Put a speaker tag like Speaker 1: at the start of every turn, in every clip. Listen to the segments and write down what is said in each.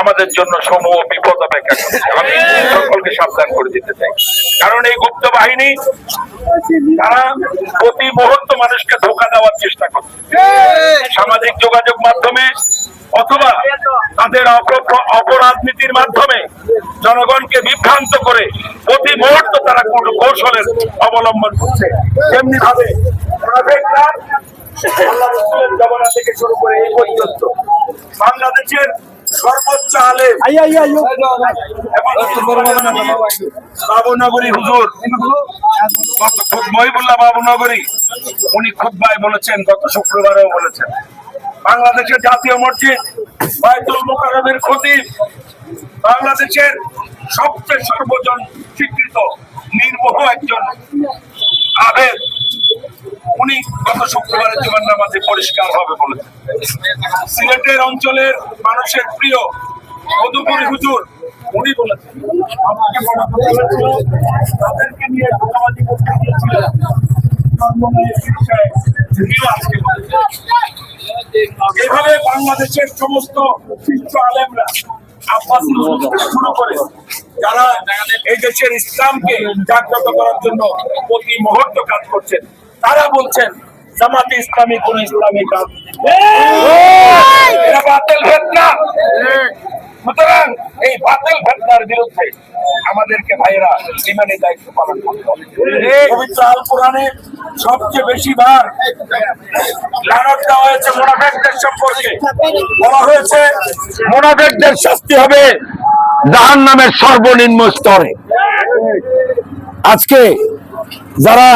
Speaker 1: আমাদের জন্য সমূহ বিপদ অপেক্ষা করছে। আমি সকলকে সাবধান করে দিতে চাই। কারণ এই গুপ্ত বাহিনী, তারা প্রতি মুহূর্ত মানুষকে ধোকা দেওয়ার চেষ্টা করছে। সামাজিক যোগাযোগ মাধ্যমে অথবা তাদের অপরাজনীতির মাধ্যমে জনগণকে বিভ্রান্ত করে প্রতি মুহূর্ত তারা কৌশলের অবলম্বন করছে। তেমনি ভাবে আল্লাহ রাসূলের জমানা থেকে শুরু করে এই পর্যন্ত বাংলাদেশের সর্বোচ্চ আলেম বাবুনগরী হুজুর মহিবুল্লাহ বাবুনগরী উনি খুববায় বলেছেন গত শুক্রবারেও বলেছেন বাংলাদেশের জাতীয় মসজিদ বায়তুল মোকাররমের খতিব বাংলাদেশের সবচেয়ে সর্বজন স্বীকৃত নির্মোহ একজন গত শুক্রবারের জুমার নামাজে পরিষ্কার হবে বলেছেন সিলেটের অঞ্চলের মানুষের প্রিয় মধুপুরী হুজুর, উনি বলেছেন। এভাবে বাংলাদেশের সমস্ত শীর্ষ আলেমরা শুরু করে, যারা এই দেশের ইসলামকে জাগ্রত করার জন্য প্রতি মুহূর্ত কাজ করছেন, তারা বলছেন জামাতে ইসলামী কোন ইসলামী কাজ এরা বাতিল ফেতনা। সুতরাং এই বাতিল ফেতনার বিরুদ্ধে আমাদেরকে ভাইয়েরা ইমানি দায়িত্ব পালন করতে হবে। পবিত্র আল কোরআনে সবচেয়ে বেশি বার লানত দেওয়া হয়েছে মোনাফেকদের সম্পর্কে। বলা হয়েছে মোনাফেকদের শাস্তি হবে জাহান নামের সর্বনিম্ন স্তরে।
Speaker 2: আজকে যারা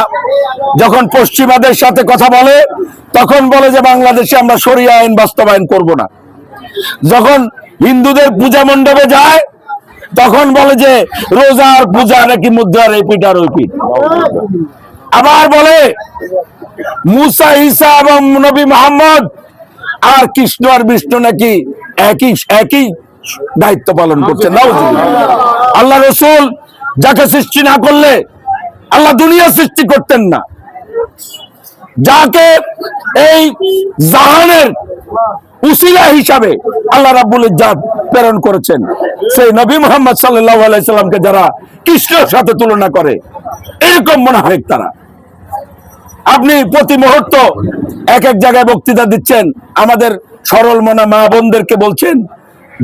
Speaker 2: যখন পশ্চিমাদের সাথে কথা বলে, তখন বলে যে বাংলাদেশে আমরা সরিয়া আইন বাস্তবায়ন করব না। যখন হিন্দুদের পূজা মণ্ডপে যায়, তখন বলে যে রোজার পূজা নাকি মুদ্রার এই পিঠ আর ওই পিঠ। আবার বলে, মুসা, ঈসা এবং নবী মোহাম্মদ আর কৃষ্ণ আর বিষ্ণু নাকি একই একই দায়িত্ব পালন করছে। আল্লাহ রসুল যাকে সৃষ্টি না করলে আল্লাহ দুনিয়া সৃষ্টি করতেন না। যাকে এই জাহানের উসিলা হিসাবে আল্লাহ রাব্বুল ইজ্জাত প্রেরণ করেছেন, সেই নবী মোহাম্মদ সাল্লাল্লাহু আলাইহি সাল্লামকে যারা কৃষ্ণের সাথে তুলনা করে, এরকম মনে হয় তারা। আপনি প্রতি মুহূর্ত এক এক জায়গায় বক্তৃতা দিচ্ছেন, আমাদের সরল মনা মা বোনদেরকে বলছেন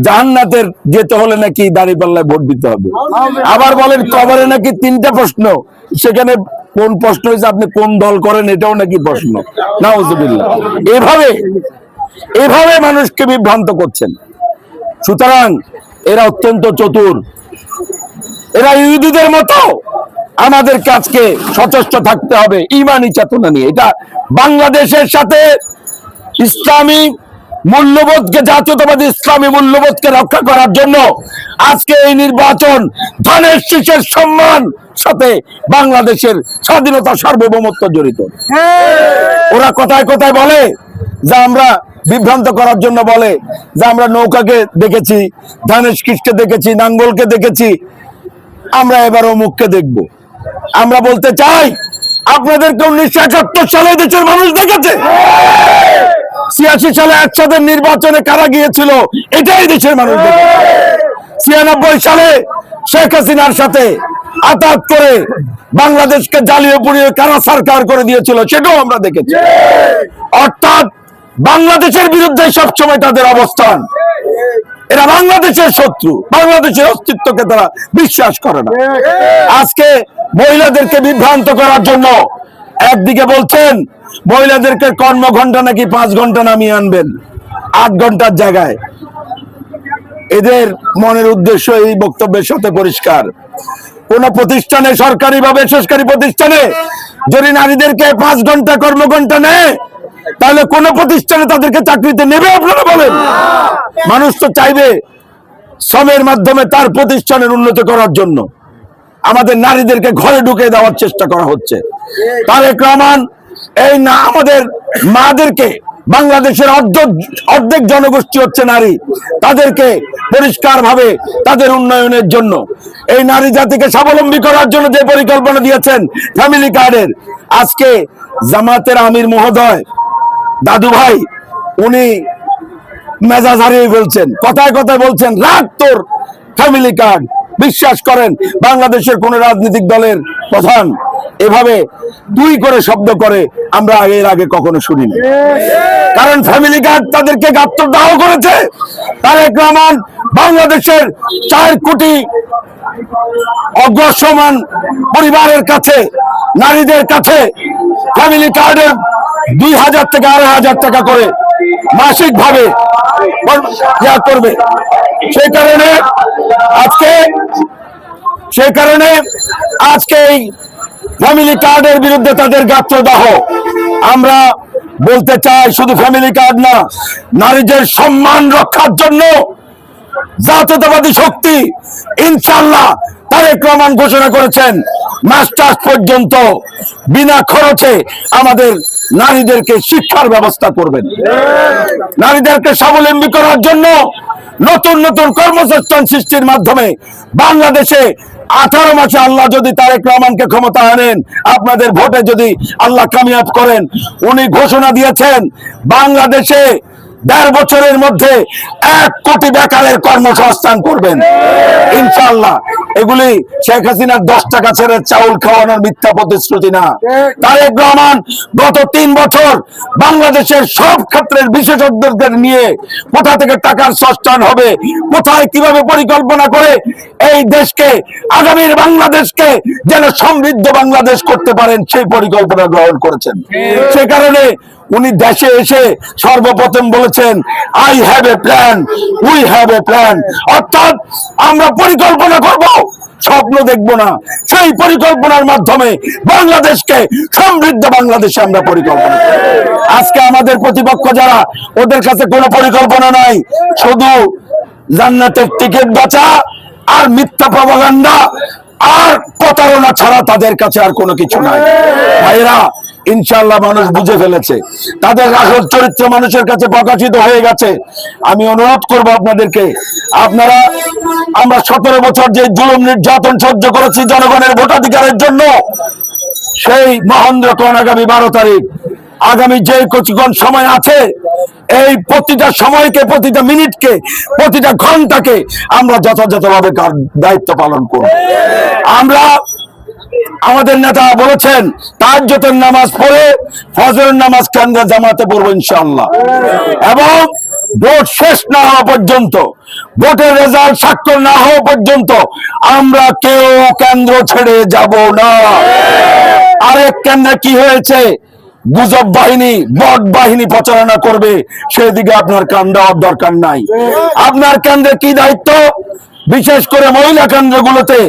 Speaker 2: জাহান্নাতের যেতে হলে নাকি দাঁড়িয়ে পাল্লায় ভোট দিতে হবে। আবার বলেন কবরে নাকি তিনটা প্রশ্ন। সেখানে কোন প্রশ্ন হয়েছে আপনি কোন দল করেন এটাও নাকি প্রশ্ন। নাউজুবিল্লাহ। এভাবে এভাবে মানুষকে বিভ্রান্ত করছেন। সুতরাং এরা অত্যন্ত চতুর। এরা ইহুদিদের মতো। আমাদের কাজকে সচেষ্ট থাকতে হবে ইমানি চেতনা নিয়ে। এটা বাংলাদেশের সাথে ইসলামী মূল্যবোধকে জাতীয়তাবাদী ইসলামী মূল্যবোধকে রক্ষা করার জন্য আজকে এই নির্বাচন ধানের শীষের সম্মান সাথে বাংলাদেশের স্বাধীনতা সার্বভৌমত্ব জড়িত। ওরা কোথায় কোথায় বলে যে আমরা বিভ্রান্ত করার জন্য বলে যে আমরা নৌকাকে দেখেছি ধানেশ কৃষ্ণকে দেখেছি নাঙ্গলকে দেখেছি আমরা এবার অমুককে দেখব। আমরা বলতে চাই আপনাদেরকে উনিশশো একাত্তর সালে দেশের মানুষ দেখেছে। ছিয়াশি সালে একসাথে নির্বাচনে কারা গিয়েছিল, এটাই দেশের মানুষ ছিয়ানব্বই সালে শেখ হাসিনার সাথে আতাত করে বাংলাদেশকে জ্বালিয়ে পুড়িয়ে কারা সরকার করে দিয়েছিল, সেটাও আমরা দেখেছি। অর্থাৎ বাংলাদেশের বিরুদ্ধে সবসময় তাদের অবস্থান। এরা বাংলাদেশের শত্রু, বাংলাদেশের অস্তিত্বকে তারা বিশ্বাস করে না। আজকে মহিলাদেরকে বিভ্রান্ত করার জন্য একদিকে বলছেন, মহিলাদেরকে কর্মঘন্টা নাকি পাঁচ ঘণ্টা নামিয়ে আনবেন, আট ঘণ্টার জায়গায়। এদের মনের উদ্দেশ্য এই বক্তব্যের সাথে পরিষ্কার। কোন প্রতিষ্ঠানে, সরকারি বা বেসরকারি প্রতিষ্ঠানে যদি নারীদেরকে পাঁচ ঘণ্টা কর্মঘন্টা নেয়, তাহলে কোন প্রতিষ্ঠানে তাদেরকে চাকরিতে নেবে আপনারা বলেন? মানুষ তো চাইবে শ্রমের মাধ্যমে তার প্রতিষ্ঠানের উন্নতি করার জন্য। আমাদের নারীদেরকে ঘরে ঢুকে দেওয়ার চেষ্টা করা হচ্ছে। তারেক রহমান, এই না, আমাদের মাদেরকে, বাংলাদেশের অর্ধেক অর্ধেক জনগোষ্ঠী হচ্ছে নারী। তাদেরকে পরিষ্কার ভাবে তাদের উন্নয়নের জন্য, এই নারী জাতিকে স্বাবলম্বী করার জন্য যে পরিকল্পনা দিয়েছেন ফ্যামিলি কার্ডের, আজকে জামাতের আমির মহোদয়, দাদু ভাই, উনি মেজাজ হারিয়ে ফেলছেন। কথায় কথায় বলছেন রাগ তোর ফ্যামিলি কার্ড। বিশ্বাস করেন বাংলাদেশের কোন রাজনৈতিক দলের প্রধান এভাবে দুই করে শব্দ করে আমরা এর আগে কখনো শুনিনি। কারণ ফ্যামিলি কার্ড তাদেরকে গাত্রদাহ করেছে। তারেক রহমান বাংলাদেশের চার কোটি অগ্রসমান পরিবারের কাছে, নারীদের কাছে ফ্যামিলি কার্ডের দুই হাজার থেকে আড়াই হাজার টাকা করে মাসিক ভাবে করবে। সেই কারণে আজকে সে কারণে আজকে এই ফ্যামিলি কার্ডের বিরুদ্ধে তাদের গাত্রদাহ। আমরা বলতে চাই শুধু ফ্যামিলি কার্ড না, নারীদের সম্মান রক্ষার জন্য জাতীয়তাবাদী শক্তি ইনশাল্লাহ তারেক রহমান ঘোষণা করেছেন। মাস্টার্স পর্যন্ত বিনা খরচে আমাদের নারীদেরকে শিক্ষার ব্যবস্থা করবেন। নারীদেরকে স্বাবলম্বী করার জন্য নতুন নতুন কর্মসংস্থান সৃষ্টির মাধ্যমে বাংলাদেশে আঠারো মাসে আল্লাহ যদি তারেক রহমানকে ক্ষমতা আনেন, আপনাদের ভোটে যদি আল্লাহ কামিয়াব করেন, উনি ঘোষণা দিয়েছেন, বাংলাদেশে দেড় বছরের মধ্যে এক কোটি বেকারের কর্মসংস্থান করবেন। ইনশাল্লাহ এগুলি শেখ হাসিনার দশ টাকা ছেড়ে চাউল খাওয়ানোর মিথ্যা প্রতিশ্রুতি না। তারেক রহমান গত তিন বছর বাংলাদেশের সব ক্ষেত্রের বিশেষজ্ঞদের নিয়ে কোথা থেকে টাকার সংস্থান হবে, কোথায় কীভাবে পরিকল্পনা করে এই দেশকে, আগামীর বাংলাদেশকে যেন সমৃদ্ধ বাংলাদেশ করতে পারেন সেই পরিকল্পনা গ্রহণ করেছেন। সে কারণে উনি দেশে এসে সর্বপ্রথম বলেছেন I have a plan we have a plan অর্থাৎ আমরা পরিকল্পনা করব, স্বপ্ন দেখব না। সেই পরিকল্পনার মাধ্যমে বাংলাদেশকে সমৃদ্ধ বাংলাদেশে আমরা পরিকল্পনা আজকে আমাদের প্রতিপক্ষ যারা, ওদের কাছে কোনো পরিকল্পনা নাই। শুধু জান্নাতের টিকিট বাঁচা আর মিথ্যা প্রপাগান্ডা আর প্রতারণা ছাড়া তাদের কাছে আর কোনো কিছু নাই। ভাইরা ইনশাল্লাহ মানুষ বুঝে ফেলেছে। তাদের আসল চরিত্র মানুষের কাছে প্রকাশিত হয়ে গেছে। আমি অনুরোধ করব আপনাদেরকে, আপনারা, আমরা সতেরো বছর যে জুলুম নির্যাতন সহ্য করেছি জনগণের ভোটাধিকারের জন্য, সেই মহেন্দ্রক্ষণ আগামী বারো তারিখ আগামী যে কিছুক্ষণ সময় আছে, এই প্রতিটা সময়কে, প্রতিটা মিনিটকে, প্রতিটা ঘন্টাকে আমরা যথাযথভাবে দায়িত্ব পালন করব। আমরা আমাদের নেতা বলেছেন তার তাজ্জতের নামাজ পড়ে ফজরের নামাজ কেন্দ্রে জামাতে পড়ব ইনশাআল্লাহ। এবং ভোট শেষ না হওয়া পর্যন্ত, ভোটের রেজাল্ট স্বাক্ষর না হওয়া পর্যন্ত আমরা কেউ কেন্দ্র ছেড়ে যাব না। আরেক কেন্দ্রে কি হয়েছে? গুজব বাহিনী বট বাহিনী প্রচারণা করবে। সেদিকে আপনার কান দেওয়ার দরকার নাই। আপনার কেন্দ্রে কি দায়িত্ব? বিশেষ করে মহিলা কেন্দ্রগুলোতে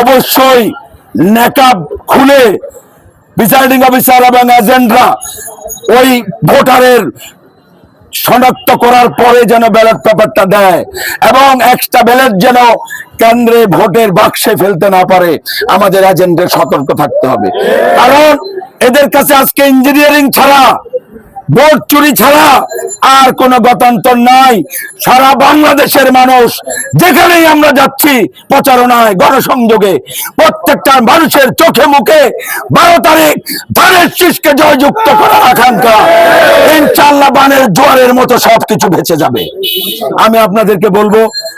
Speaker 2: অবশ্যই নেকাব খুলে প্রিসাইডিং অফিসার এবং এজেন্টরা ওই ভোটারের শনাক্ত করার পরে যেন ব্যালট পেপারটা দেয় এবং একটা ব্যালট যেন কেন্দ্রে ভোটের বাক্সে ফেলতে না পারে। আমাদের এজেন্টের সতর্ক থাকতে হবে। কারণ এদের কাছে আজকে ইঞ্জিনিয়ারিং ছাড়া ভোট চুরি ছাড়া আর কোন গতান্তর নাই। সারা বাংলাদেশের মানুষ যেখানেই আমরা যাচ্ছি, প্রচারণায়, গণসংযোগে, প্রত্যেকটা মানুষের চোখে মুখে বারো তারিখ ধানের শীষকে জয়যুক্ত করার আকাঙ্ক্ষা। বানের জোয়ারের মতো সবকিছু বেঁচে যাবে। আমি আপনাদেরকে বলব,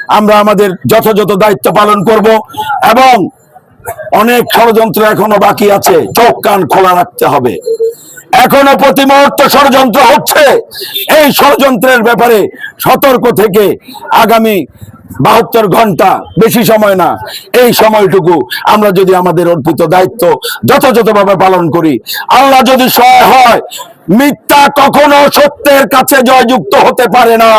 Speaker 2: আমরা আমাদের যথাযথ দায়িত্ব পালন করব এবং অনেক ষড়যন্ত্র এখনও বাকি আছে, চোখ কান খোলা রাখতে হবে। এখনও প্রতি মুহূর্ত ষড়যন্ত্র হচ্ছে। এই ষড়যন্ত্রের ব্যাপারে সতর্ক থেকে আগামী বাহাত্তর ঘণ্টা বেশি সময় না। এই সময়টুকু আমরা যদি আমাদের অর্পিত দায়িত্ব যথাযথভাবে পালন করি, আল্লাহ যদি সহায় হয়, মিথ্যা কখনো সত্যের কাছে জয়যুক্ত হতে পারে না।